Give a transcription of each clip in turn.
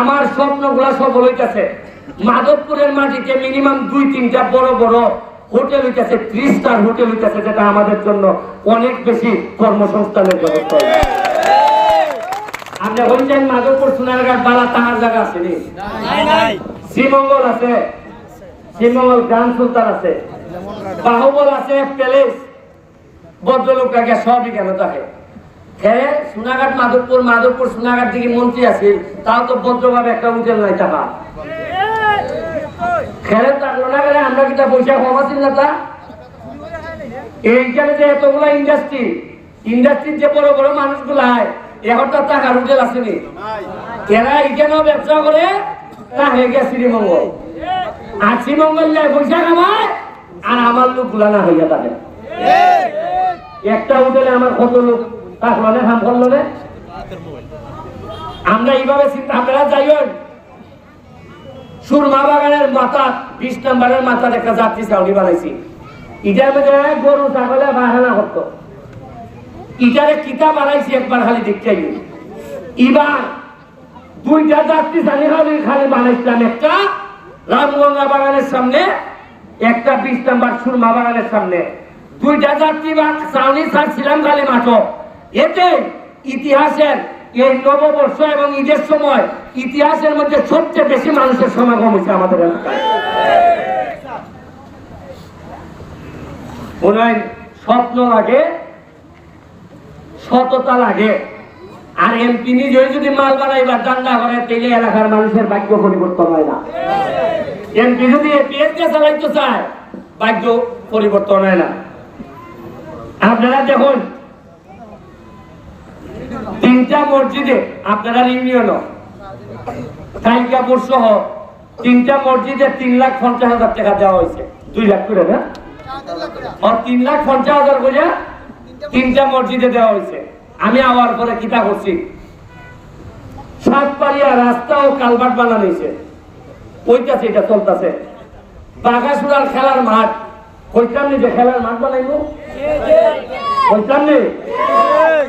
আমার স্বপ্নগুলা সফল হইতেছে। মাধবপুরের মাটিতে মিনিমাম দুই তিনটা বড় বড় হোটেল হইতেছে থ্রি স্টার হোটেল হইতেছে যেটা আমাদের জন্য অনেক বেশি কর্মসংস্থানের ব্যবস্থা। আপনি বলছেন মাধবপুর সোনারঘাট বালা তাহার জায়গা আসেনি শ্রীমঙ্গল আছে। শ্রীমঙ্গল গ্রাম সুলতান আছে। বাহুবল আছে প্যালেস। ভদ্রলোক আগে সবই কেন থাকে। হ্যাঁ সোনাঘাট মাধবপুর মাধবপুর সোনাঘাট থেকে মন্ত্রী আছে তাও তো ভদ্রভাবে একটা হোটেল নাই টাকা খেলে থাকল না গেলে আমরা কিটা পয়সা কম আছি না তা এইখানে যে এতগুলা ইন্ডাস্ট্রি ইন্ডাস্ট্রির যে বড় বড় মানুষগুলা হয় এখন তো টাকার হোটেল আসেনি এরা এইখানেও ব্যবসা করে তা হয়ে গেছে শ্রীমঙ্গল। আর শ্রীমঙ্গল যায় পয়সা কামায় আর আমার লোকগুলা না হইয়া থাকে একটা হোটেলে আমার কত লোক থাকল না হাম না। আমরা এইভাবে চিন্তা সুরমা বাগানের মাথা, বিশ যাত্রী বানাইছি। ইটার মধ্যে গরু, ছাগলে বাহানা করতো। ইটারে কিতা বানাইছি একবার খালি দুইটা যাত্রী খালি খালি বানাইছিলাম একটা রামগঙ্গা বাগানের সামনে, একটা বিশ নাম্বার সুরমা বাগানের সামনে। দুইটা যাত্রী বা চাউনি ছাড়ছিলাম খালি মাঠ। এতে ইতিহাসের এই নববর্ষ এবং ঈদের সময় ইতিহাসের মধ্যে সবচেয়ে বেশি মানুষের সমাগম হয়েছে আমাদের এলাকায়। স্বপ্ন লাগে, সততা লাগে। আর এমপি নিজে যদি মাল বানাইবার দান্দা করে, তাইলে এলাকার মানুষের ভাগ্য পরিবর্তন হয় না। এমপি যদি চালাইতে চায়, ভাগ্য পরিবর্তন হয় না। আপনারা দেখুন তিনটা মসজিদে আপনারা ইউনিয়ন কালিকাপুর সহ তিনটা মসজিদে তিন লাখ পঞ্চাশ হাজার টাকা দেওয়া হয়েছে। দুই লাখ করে না? আর তিন লাখ পঞ্চাশ হাজার করে তিনটা মসজিদে দেওয়া হয়েছে। আমি আওয়ার পরে কিতা করছি? সাতপাড়িয়া রাস্তা ও কালভার্ট বানানো হয়েছে। ওইটাছে এটা চলতেছে। বাঘাসুরার খেলার মাঠ। কইতাম নি যে খেলার মাঠ বানাইবো? কইতাম নি?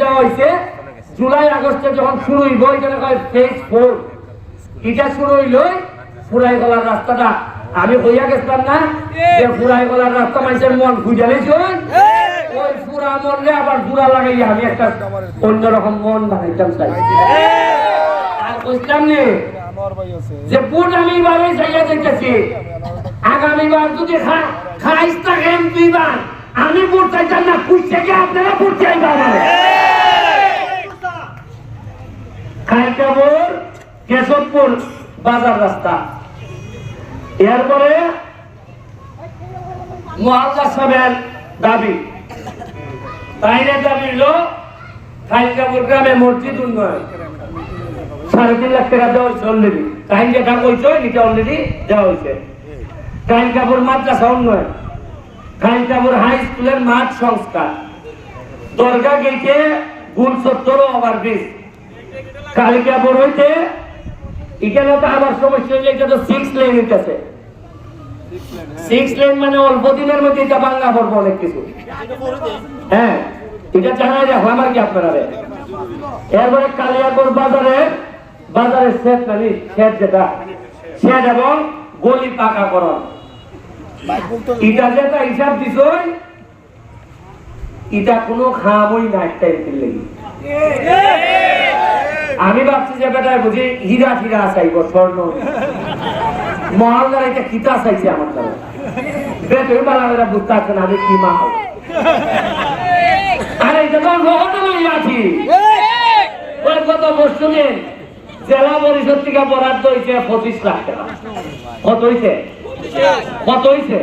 দেওয়া হয়েছে, জুলাই আগস্টে যখন শুরু হইব এখানে কয় ফেজ ফোর এটা শুরু হইলই পুরাই কলার রাস্তাটা। আমি কইয়া গেছিলাম না যে কলার রাস্তা মন খুঁজে ওই পুরা মনলে আবার পুরা লাগাইয়া আমি একটা অন্যরকম মন বানাইতাম চাই আর নে, যে বুট আমি এবারে চাইয়া দেখতেছি আগামীবার যদি থাকেন দুইবার আমি বুট চাইতাম না খুশ থেকে আপনারা বুট চাইবেন খাইকাপুর কেশবপুর বাজার রাস্তা। এরপরে মহাজা সাহেবের দাবি। তাইরে দাবি হলো খাইকাপুর গ্রামে মসজিদ উন্নয়ন। সাড়ে তিন লাখ টাকা দেওয়া হয়েছে অলরেডি টাইম যেটা কইছো এটা অলরেডি দেওয়া হয়েছে। টাইম কাপুর মাদ্রাসা উন্নয়ন। টাইম হাই স্কুলের মাঠ সংস্কার। দরগা গেটে গুল সত্তর ওভার ব্রিজ। কালিকাপুর হইতে এখানে তো আবার সমস্যা তো সিক্স লেন হইতেছে। সিক্স লেন মানে অল্প দিনের মধ্যে এটা বাংলা পড়ব অনেক কিছু। হ্যাঁ এটা আমার কি আপনারা। এরপরে কালিয়াপুর বাজারে, বাজারের শেড নানি শেড যেটা। শেড এবং গলি পাকা যেটা হিসাব এটা কোনো খামই লেগে। আমি ভাবছি যে বেটা বুঝি, হীরা ফিরা চাইব, স্বর্ণ। মহালদার এটা কিতা চাইছে আমার দ্বারা? বেতন বালা বুঝতে পারছে না আমি কি মা আরে এটা তো আছি। ওই মরশুমে জেলা পরিষদ থেকে বরাদ্দ হয়েছে পঁচিশ লাখ টাকা। কত হয়েছে কত হইছে?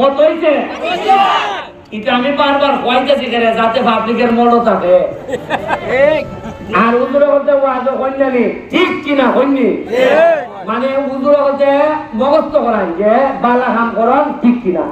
কত হইছে? এটা আমি বারবার কইতেছি করে যাতে পাবলিকের মনে থাকে। আর উজুরে বলতে ওয়াজ হইনি ঠিক কিনা হইনি? মানে উজুরে বলতে মগস্ত করাই যে বালা কাম করন ঠিক কিনা?